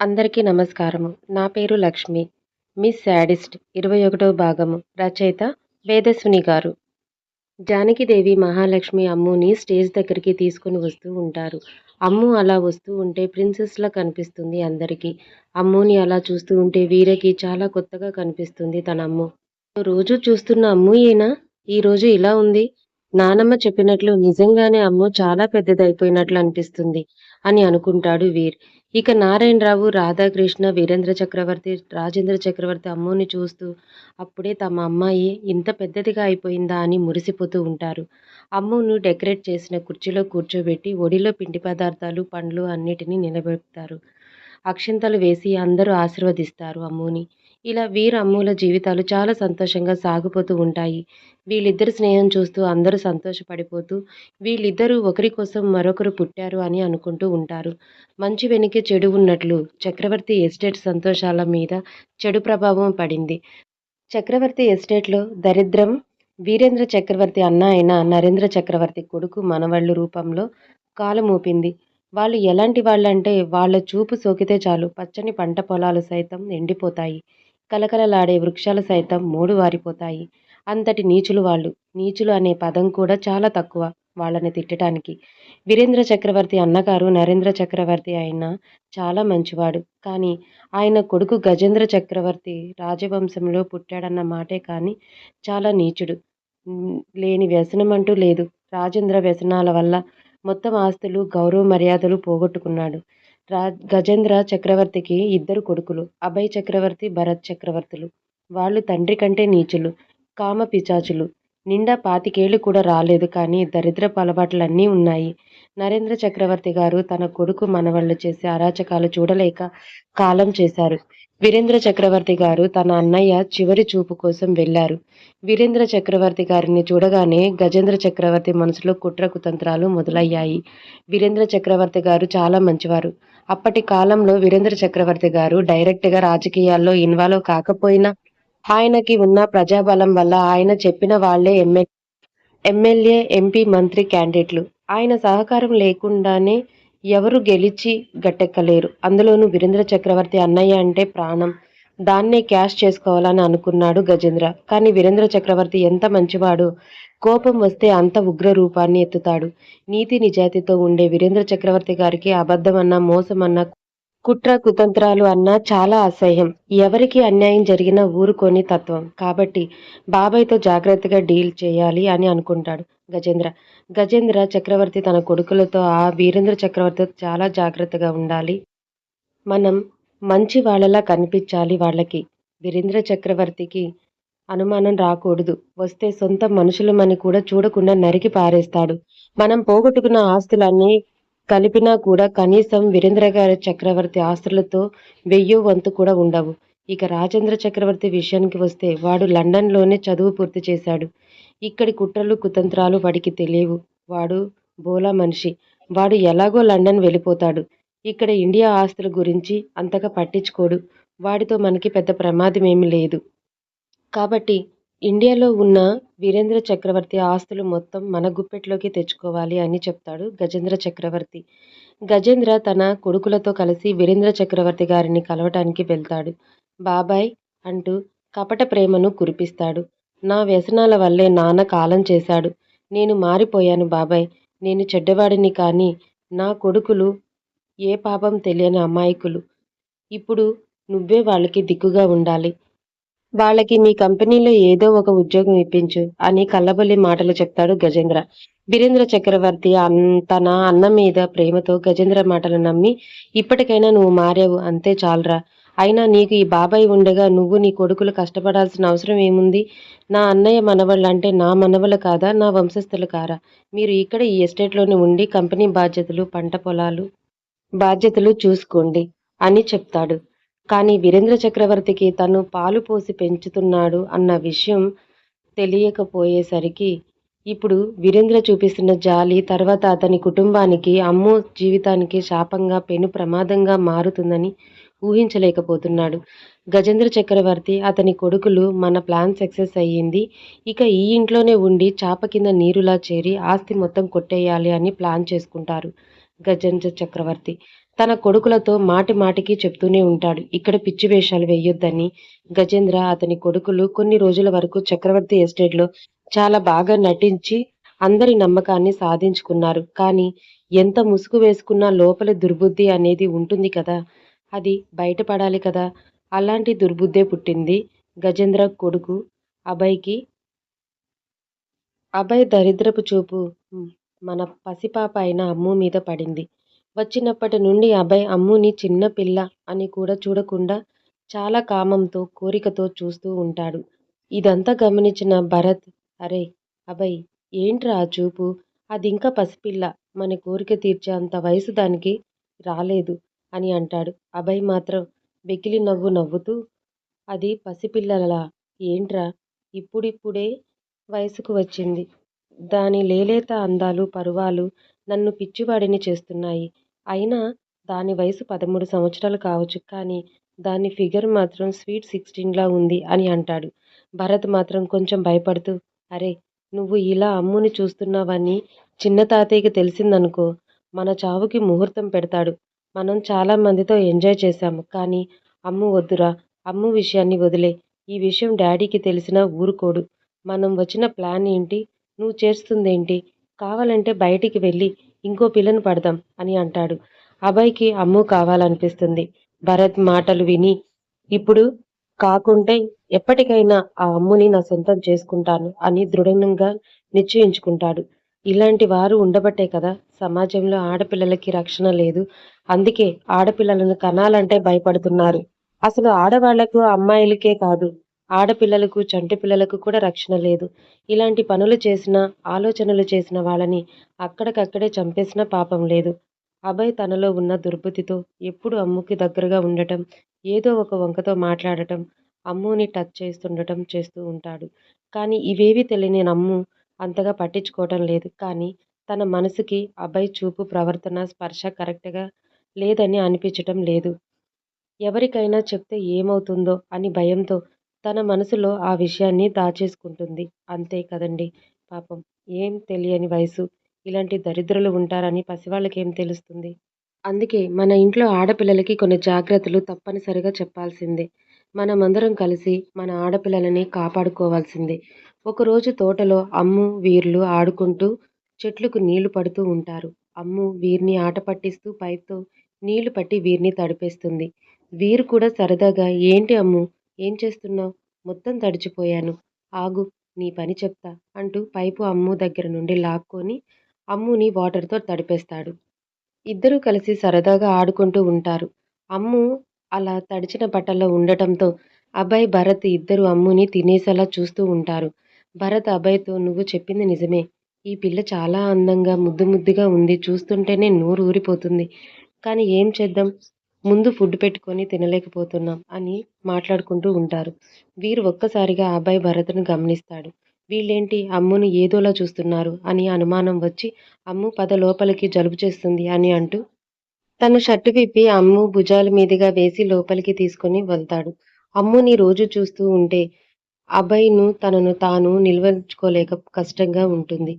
అందరికీ నమస్కారము. నా పేరు లక్ష్మి. మిస్ శాడిస్ట్ ఇరవై ఒకటవ భాగము. రచయిత వేదస్విని గారు. జానకిదేవి మహాలక్ష్మి అమ్ముని స్టేజ్ దగ్గరికి తీసుకుని వస్తూ ఉంటారు. అమ్ము అలా వస్తూ ఉంటే ప్రిన్సెస్లా కనిపిస్తుంది అందరికీ. అమ్ముని అలా చూస్తూ ఉంటే వీరకి చాలా కొత్తగా కనిపిస్తుంది తన అమ్ము. రోజు చూస్తున్న అమ్ము ఈయన ఈరోజు ఇలా ఉంది? నానమ్మ చెప్పినట్లు నిజంగానే అమ్మో చాలా పెద్దదైపోయినట్లు అనిపిస్తుంది అని అనుకుంటాడు వీర్. ఇక నారాయణరావు రాధాకృష్ణ వీరేంద్ర చక్రవర్తి రాజేంద్ర చక్రవర్తి అమ్ముని చూస్తూ అప్పుడే తమ అమ్మాయి ఇంత పెద్దదిగా అయిపోయిందా అని మురిసిపోతూ ఉంటారు. అమ్మును డెకరేట్ చేసిన కుర్చీలో కూర్చోబెట్టి ఒడిలో పిండి పదార్థాలు పండ్లు అన్నిటినీ నిలబెడతారు. అక్షింతలు వేసి అందరూ ఆశీర్వదిస్తారు అమ్ముని. ఇలా వీర అమ్ముల జీవితాలు చాలా సంతోషంగా సాగిపోతూ ఉంటాయి. వీళ్ళిద్దరి స్నేహం చూస్తూ అందరూ సంతోషపడిపోతూ వీళ్ళిద్దరూ ఒకరి కోసం మరొకరు పుట్టారు అని అనుకుంటూ ఉంటారు. మంచి వెనుకే చెడు ఉన్నట్లు చక్రవర్తి ఎస్టేట్ సంతోషాల మీద చెడు ప్రభావం పడింది. చక్రవర్తి ఎస్టేట్లో దరిద్రం వీరేంద్ర చక్రవర్తి అన్న అయిన నరేంద్ర చక్రవర్తి కొడుకు మనవళ్ళు రూపంలో కాలమూపింది వాళ్ళు ఎలాంటి వాళ్ళంటే వాళ్ళ చూపు సోకితే చాలు పచ్చని పంట పొలాలు సైతం ఎండిపోతాయి. కలకలలాడే వృక్షాలు సైతం మూడు వారిపోతాయి. అంతటి నీచులు వాళ్ళు. నీచులు అనే పదం కూడా చాలా తక్కువ వాళ్ళని తిట్టడానికి వీరేంద్ర చక్రవర్తి అన్నగారు నరేంద్ర చక్రవర్తి అయిన చాలా మంచివాడు. కానీ ఆయన కొడుకు గజేంద్ర చక్రవర్తి రాజవంశంలో పుట్టాడన్న మాటే కానీ చాలా నీచుడు. లేని వ్యసనం అంటూ లేదు. రాజేంద్ర వ్యసనాల వల్ల మొత్తం ఆస్తులు గౌరవ మర్యాదలు పోగొట్టుకున్నాడు. రా గజేంద్ర చక్రవర్తికి ఇద్దరు కొడుకులు అభయ్ చక్రవర్తి భరత్ చక్రవర్తులు. వాళ్ళు తండ్రి కంటే నీచులు కామ పిచాచులు నిండా పాతికేళ్ళు కూడా రాలేదు కానీ దరిద్రపు అలవాట్లన్నీ ఉన్నాయి. నరేంద్ర చక్రవర్తి గారు తన కొడుకు మనవళ్ళు చేసే అరాచకాలు చూడలేక కాలం చేశారు. వీరేంద్ర చక్రవర్తి గారు తన అన్నయ్య చివరి చూపు కోసం వెళ్ళారు వీరేంద్ర చక్రవర్తి గారిని చూడగానే గజేంద్ర చక్రవర్తి మనసులో కుట్ర కుతంత్రాలు మొదలయ్యాయి. వీరేంద్ర చక్రవర్తి గారు చాలా మంచివారు. అప్పటి కాలంలో వీరేంద్ర చక్రవర్తి గారు డైరెక్ట్గా రాజకీయాల్లో ఇన్వాల్వ్ కాకపోయినా ఆయనకి ఉన్న ప్రజాబలం వల్ల ఆయన చెప్పిన వాళ్ళే ఎమ్మెల్యే ఎమ్మెల్యే ఎంపీ మంత్రి క్యాండిడేట్లు. ఆయన సహకారం లేకుండానే ఎవరు గెలిచి గట్టెక్కలేరు. అందులోనూ వీరేంద్ర చక్రవర్తి అన్నయ్య అంటే ప్రాణం. దాన్నే క్యాష్ చేసుకోవాలని అనుకున్నాడు గజేంద్ర. కానీ వీరేంద్ర చక్రవర్తి ఎంత మంచివాడు. కోపం వస్తే అంత ఉగ్ర రూపాన్ని ఎత్తుతాడు. నీతి నిజాయితీతో ఉండే వీరేంద్ర చక్రవర్తి గారికి అబద్ధమన్నా మోసమన్నా కుట్ర కుతంత్రాలు అన్నా చాలా అసహ్యం. ఎవరికి అన్యాయం జరిగినా ఊరుకొని తత్వం. కాబట్టి బాబాయ్తో జాగ్రత్తగా డీల్ చేయాలి అని అనుకుంటాడు గజేంద్ర. గజేంద్ర చక్రవర్తి తన కొడుకులతో ఆ వీరేంద్ర చక్రవర్తితో చాలా జాగ్రత్తగా ఉండాలి. మనం మంచి వాళ్ళలా కనిపించాలి వాళ్ళకి. వీరేంద్ర చక్రవర్తికి అనుమానం రాకూడదు. వస్తే సొంత మనుషులమని కూడా చూడకుండా నరికి పారేస్తాడు. మనం పోగొట్టుకున్న ఆస్తులన్నీ కలిపినా కూడా కనీసం వీరేంద్ర గారి చక్రవర్తి ఆస్తులతో వెయ్యో వంతు కూడా ఉండవు. ఇక రాజేంద్ర చక్రవర్తి విషయానికి వస్తే వాడు లండన్లోనే చదువు పూర్తి చేశాడు. ఇక్కడి కుట్రలు కుతంత్రాలు వాడికి తెలియవు. వాడు బోలా మనిషి. వాడు ఎలాగో లండన్ వెళ్ళిపోతాడు. ఇక్కడ ఇండియా ఆస్తుల గురించి అంతగా పట్టించుకోడు. వాడితో మనకి పెద్ద ప్రమాదం ఏమీ లేదు. కాబట్టి ఇండియాలో ఉన్న వీరేంద్ర చక్రవర్తి ఆస్తులు మొత్తం మన గుప్పెట్లోకి తెచ్చుకోవాలి అని చెప్తాడు గజేంద్ర చక్రవర్తి. గజేంద్ర తన కొడుకులతో కలిసి వీరేంద్ర చక్రవర్తి గారిని కలవటానికి వెళ్తాడు. బాబాయ్ అంటూ కపట ప్రేమను కురిపిస్తాడు. నా వ్యసనాల వల్లే నాన్న కాలం చేశాడు. నేను మారిపోయాను బాబాయ్. నేను చెడ్డవాడిని కానీ నా కొడుకులు ఏ పాపం తెలియని అమాయకులు. ఇప్పుడు నువ్వే వాళ్ళకి దిక్కుగా ఉండాలి. వాళ్ళకి మీ కంపెనీలో ఏదో ఒక ఉద్యోగం ఇప్పించు అని కళ్ళబొల్లి మాటలు చెప్తాడు గజేంద్ర. వీరేంద్ర చక్రవర్తి తన అన్న మీద ప్రేమతో గజేంద్ర మాటలు నమ్మి ఇప్పటికైనా నువ్వు మారావు అంతే చాలరా. అయినా నీకు ఈ బాబాయ్ ఉండగా నువ్వు నీ కొడుకులు కష్టపడాల్సిన అవసరం ఏముంది? నా అన్నయ్య మనవళ్ళు అంటే నా మనవలు కాదా? నా వంశస్థులు కారా? మీరు ఇక్కడ ఈ ఎస్టేట్లోనే ఉండి కంపెనీ బాధ్యతలు పంట పొలాలు బాధ్యతలు చూసుకోండి అని చెప్తాడు. కానీ వీరేంద్ర చక్రవర్తికి తను పాలు పోసి పెంచుతున్నాడు అన్న విషయం తెలియకపోయేసరికి ఇప్పుడు వీరేంద్ర చూపిస్తున్న జాలి తర్వాత అతని కుటుంబానికి అమ్ము జీవితానికి శాపంగా పెను ప్రమాదంగా మారుతుందని ఊహించలేకపోతున్నాడు. గజేంద్ర చక్రవర్తి అతని కొడుకులు మన ప్లాన్ సక్సెస్ అయ్యింది. ఇక ఈ ఇంట్లోనే ఉండి చాప కింద నీరులా చేరి ఆస్తి మొత్తం కొట్టేయాలి అని ప్లాన్ చేసుకుంటారు. గజేంద్ర చక్రవర్తి. తన కొడుకులతో మాటి మాటికి చెప్తూనే ఉంటాడు. ఇక్కడ పిచ్చి వేషాలు వేయొద్దని గజేంద్ర అతని కొడుకులు కొన్ని రోజుల వరకు చక్రవర్తి ఎస్టేట్లో చాలా బాగా నటించి అందరి నమ్మకాన్ని సాధించుకున్నారు. కానీ ఎంత ముసుగు వేసుకున్నా లోపల దుర్బుద్ధి అనేది ఉంటుంది కదా? అది బయటపడాలి కదా? అలాంటి దుర్బుద్ధే పుట్టింది గజేంద్ర కొడుకు అభయ్కి. అభయ్ దరిద్రపు చూపు. మన పసిపాప అయిన అమ్ము మీద పడింది. వచ్చినప్పటి నుండి అభయ్ అమ్ముని చిన్నపిల్ల అని కూడా చూడకుండా చాలా కామంతో కోరికతో చూస్తూ ఉంటాడు. ఇదంతా గమనించిన భరత్ అరే అభయ్ ఏంట్రా ఆ చూపు? అది ఇంకా పసిపిల్ల మన కోరిక తీర్చే అంత వయసు దానికి రాలేదు అని అంటాడు. అభయ్ మాత్రం వెకిలి నవ్వు నవ్వుతూ అది పసిపిల్లలా ఏంట్రా? ఇప్పుడిప్పుడే వయసుకు వచ్చింది. దాని లేలేత అందాలు పరువాలు నన్ను పిచ్చివాడిని చేస్తున్నాయి. అయినా దాని వయసు పదమూడు సంవత్సరాలు కావచ్చు కానీ దాని ఫిగర్ మాత్రం స్వీట్ సిక్స్టీన్లా ఉంది అని అంటాడు. భరత్ మాత్రం కొంచెం భయపడుతూ అరే నువ్వు ఇలా అమ్ముని చూస్తున్నావని చిన్న తాతయ్యకి తెలిసిందనుకో మన చావుకి ముహూర్తం పెడతాడు. మనం చాలా మందితో ఎంజాయ్ చేశాము కానీ అమ్ము వద్దురా అమ్ము విషయాన్ని వదిలే. ఈ విషయం డాడీకి తెలిసినా ఊరుకోడు. మనం వచ్చిన ప్లాన్ ఏంటి? నువ్వు చేస్తుందేంటి? కావాలంటే బయటికి వెళ్ళి ఇంకో పిల్లను పడదాం అని అంటాడు. అభయ్కి అమ్ము కావాలనిపిస్తుంది. భరత్ మాటలు విని ఇప్పుడు కాకుంటే ఎప్పటికైనా ఆ అమ్ముని నా సొంతం చేసుకుంటాను అని దృఢంగా నిశ్చయించుకుంటాడు. ఇలాంటి వారు ఉండబట్టే కదా సమాజంలో ఆడపిల్లలకి రక్షణ లేదు. అందుకే ఆడపిల్లలను కనాలంటే భయపడుతున్నారు. అసలు ఆడవాళ్ళకు అమ్మాయిలకే కాదు ఆడపిల్లలకు చంటి పిల్లలకు కూడా రక్షణ లేదు. ఇలాంటి పనులు చేసిన ఆలోచనలు చేసిన వాళ్ళని అక్కడికక్కడే చంపేసిన పాపం లేదు. అభయ్ తనలో ఉన్న దుర్బుద్ధితో ఎప్పుడు అమ్ముకి దగ్గరగా ఉండటం ఏదో ఒక వంకతో మాట్లాడటం అమ్ముని టచ్ చేస్తుండటం చేస్తూ ఉంటాడు. కానీ ఇవేవి తెలియని అమ్ము అంతగా పట్టించుకోవటం లేదు. కానీ తన మనసుకి అభయ్ చూపు ప్రవర్తన స్పర్శ కరెక్ట్గా లేదని అనిపించటం లేదు. ఎవరికైనా చెప్తే ఏమవుతుందో అని భయంతో తన మనసులో ఆ విషయాన్ని దాచేసుకుంటుంది. అంతే కదండి పాపం. ఏం తెలియని వయసు. ఇలాంటి దరిద్రులు ఉంటారని పసివాళ్ళకేం తెలుస్తుంది? అందుకే మన ఇంట్లో ఆడపిల్లలకి కొన్ని జాగ్రత్తలు తప్పనిసరిగా చెప్పాల్సిందే. మనమందరం కలిసి మన ఆడపిల్లలని కాపాడుకోవాల్సిందే. ఒకరోజు తోటలో అమ్ము వీర్లు ఆడుకుంటూ చెట్లకు నీళ్ళు పడుతూ ఉంటారు. అమ్ము వీరిని ఆట పట్టిస్తూ పైప్తో నీళ్ళు పట్టి వీరిని తడిపేస్తుంది. వీరు కూడా సరదాగా ఏంటి అమ్ము ఏం చేస్తున్నావు? మొత్తం తడిచిపోయాను. ఆగు నీ పని చెప్తా అంటూ పైపు అమ్ము దగ్గర నుండి లాక్కొని అమ్ముని వాటర్తో తడిపేస్తాడు. ఇద్దరూ కలిసి సరదాగా ఆడుకుంటూ ఉంటారు. అమ్ము అలా తడిచిన బట్టల్లో ఉండటంతో అభయ్ భరత్ ఇద్దరు అమ్ముని తినేసేలా చూస్తూ ఉంటారు. భరత్ అభయ్తో నువ్వు చెప్పింది నిజమే. ఈ పిల్ల చాలా అందంగా ముద్దు ముద్దుగా ఉంది. చూస్తుంటేనే నోరు ఊరిపోతుంది. కానీ ఏం చేద్దాం? ముందు ఫుడ్ పెట్టుకొని తినలేకపోతున్నాం అని మాట్లాడుకుంటూ ఉంటారు. వీరు ఒక్కసారిగా అబ్బాయి భరత్ను గమనిస్తాడు. వీళ్ళేంటి? అమ్మును ఏదోలా చూస్తున్నారు అని అనుమానం వచ్చి అమ్ము పద లోపలికి జలుబు చేస్తుంది అని అంటూ తన షర్టు విప్పి అమ్ము భుజాల మీదుగా వేసి లోపలికి తీసుకొని వెళ్తాడు. అమ్ముని రోజు చూస్తూ ఉంటే అబ్బాయిను తనను తాను నిల్వచుకోలేక కష్టంగా ఉంటుంది.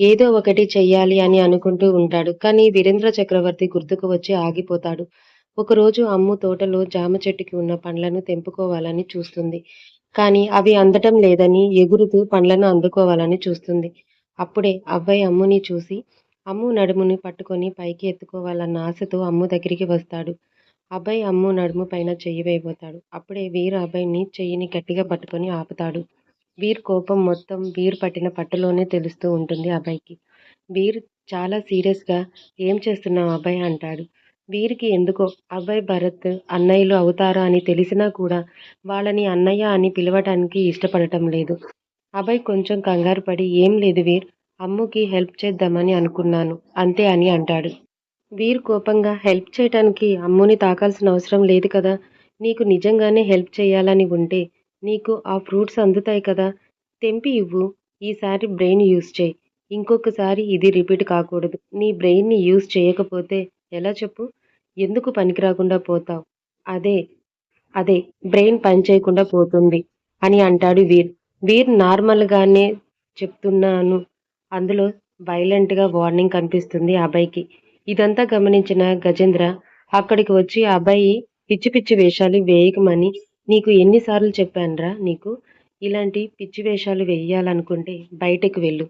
ఏదో ఒకటి చెయ్యాలి అని అనుకుంటూ ఉంటాడు. కానీ వీరేంద్ర చక్రవర్తి గుర్తుకు వచ్చి ఆగిపోతాడు. ఒకరోజు అమ్ము తోటలో జామ చెట్టుకి ఉన్న పండ్లను తెంపుకోవాలని చూస్తుంది. కానీ అవి అందటం లేదని ఎగురుతూ పండ్లను అందుకోవాలని చూస్తుంది. అప్పుడే అబ్బాయి అమ్ముని చూసి అమ్ము నడుముని పట్టుకొని పైకి ఎత్తుకోవాలన్న ఆశతో అమ్ము దగ్గరికి వస్తాడు. అబ్బాయి అమ్ము నడుము పైన చెయ్యి వేయబోతాడు. అప్పుడే వీరు అబ్బాయిని చెయ్యిని గట్టిగా పట్టుకొని ఆపుతాడు. వీర్ కోపం మొత్తం వీరు పట్టిన పట్టులోనే తెలుస్తూ ఉంటుంది అబ్బాయికి వీర్ చాలా సీరియస్గా ఏం చేస్తున్నావు అబ్బాయి అంటాడు. వీరికి ఎందుకో అబ్బాయి భరత్ అన్నయ్యలు అవుతారా అని తెలిసినా కూడా వాళ్ళని అన్నయ్య అని పిలవటానికి ఇష్టపడటం లేదు. అబ్బాయి కొంచెం కంగారు పడి ఏం లేదు వీర్ అమ్ముకి హెల్ప్ చేద్దామని అనుకున్నాను అంతే అని అంటాడు. వీర్ కోపంగా హెల్ప్ చేయటానికి అమ్ముని తాకాల్సిన అవసరం లేదు కదా నీకు నిజంగానే హెల్ప్ చేయాలని ఉంటే నీకు ఆ ఫ్రూట్స్ అందుతాయి కదా తెంపి ఇవ్వు ఈసారి బ్రెయిన్ యూజ్ చేయి. ఇంకొకసారి ఇది రిపీట్ కాకూడదు నీ బ్రెయిన్ని యూజ్ చేయకపోతే ఎలా చెప్పు? ఎందుకు పనికి రాకుండా పోతావు? అదే అదే బ్రెయిన్ పని చేయకుండా పోతుంది అని అంటాడు వీర్. వీర్ నార్మల్గానే చెప్తున్నాను. అందులో వైలెంట్గా వార్నింగ్ కనిపిస్తుంది అబ్బాయికి. ఇదంతా గమనించిన గజేంద్ర అక్కడికి వచ్చి అబ్బాయి పిచ్చి పిచ్చి వేషాలు వేయకమని నీకు ఎన్నిసార్లు చెప్పానురా నీకు? ఇలాంటి పిచ్చి వేషాలు వేయాలనుకుంటే బయటకు వెళ్ళు.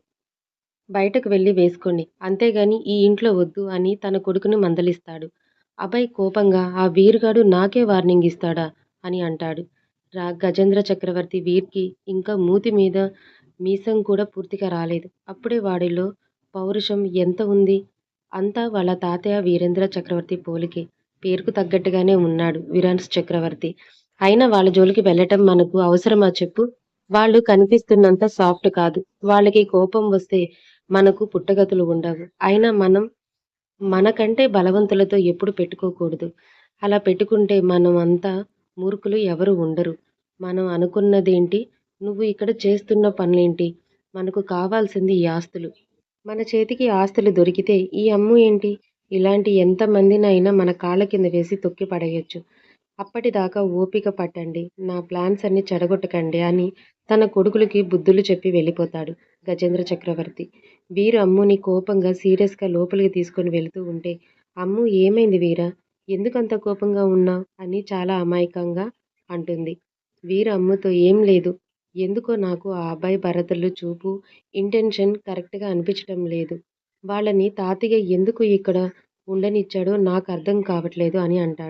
బయటకు వెళ్ళి వేసుకోండి. అంతేగాని ఈ ఇంట్లో వద్దు అని తన కొడుకుని మందలిస్తాడు. అభయ్ కోపంగా ఆ వీరుగాడు నాకే వార్నింగ్ ఇస్తాడా? అని అంటాడు. రా గజేంద్ర చక్రవర్తి వీర్కి ఇంకా మూతి మీద మీసం కూడా పూర్తిగా రాలేదు. అప్పుడే వాడిలో పౌరుషం ఎంత ఉంది? అంతా వాళ్ళ తాతయ్య వీరేంద్ర చక్రవర్తి పోలికే. పేరుకు తగ్గట్టుగానే ఉన్నాడు విరాన్స్ చక్రవర్తి. అయినా వాళ్ళ జోలికి వెళ్ళటం మనకు అవసరమా చెప్పు? వాళ్ళు కనిపిస్తున్నంత సాఫ్ట్ కాదు. వాళ్ళకి కోపం వస్తే మనకు పుట్టగతులు ఉండవు. అయినా మనం మనకంటే బలవంతులతో ఎప్పుడు పెట్టుకోకూడదు. అలా పెట్టుకుంటే మనం అంతా మూర్ఖులు ఎవరు ఉండరు. మనం అనుకున్నదేంటి? నువ్వు ఇక్కడ చేస్తున్న పనులేంటి? మనకు కావాల్సింది ఈ ఆస్తులు. మన చేతికి ఆస్తులు దొరికితే ఈ అమ్ము ఏంటి? ఇలాంటి ఎంతమందినైనా మన కాళ్ళ కింద వేసి తొక్కి పడేయచ్చు. అప్పటిదాకా ఓపిక పట్టండి. నా ప్లాన్స్ అన్ని చెడగొట్టకండి అని తన కొడుకులకి బుద్ధులు చెప్పి వెళ్ళిపోతాడు గజేంద్ర చక్రవర్తి. వీరు అమ్ముని కోపంగా సీరియస్గా లోపలికి తీసుకొని వెళుతూ ఉంటే అమ్ము ఏమైంది వీరా? ఎందుకంత కోపంగా ఉన్నావు అని చాలా అమాయకంగా అంటుంది. వీర అమ్ముతో ఏం లేదు. ఎందుకో నాకు ఆ అబ్బాయి భరతలు చూపు ఇంటెన్షన్ కరెక్ట్గా అనిపించడం లేదు. వాళ్ళని తాతయ్య ఎందుకు ఇక్కడ ఉండనిచ్చాడో నాకు అర్థం కావట్లేదు అని అంటాడు.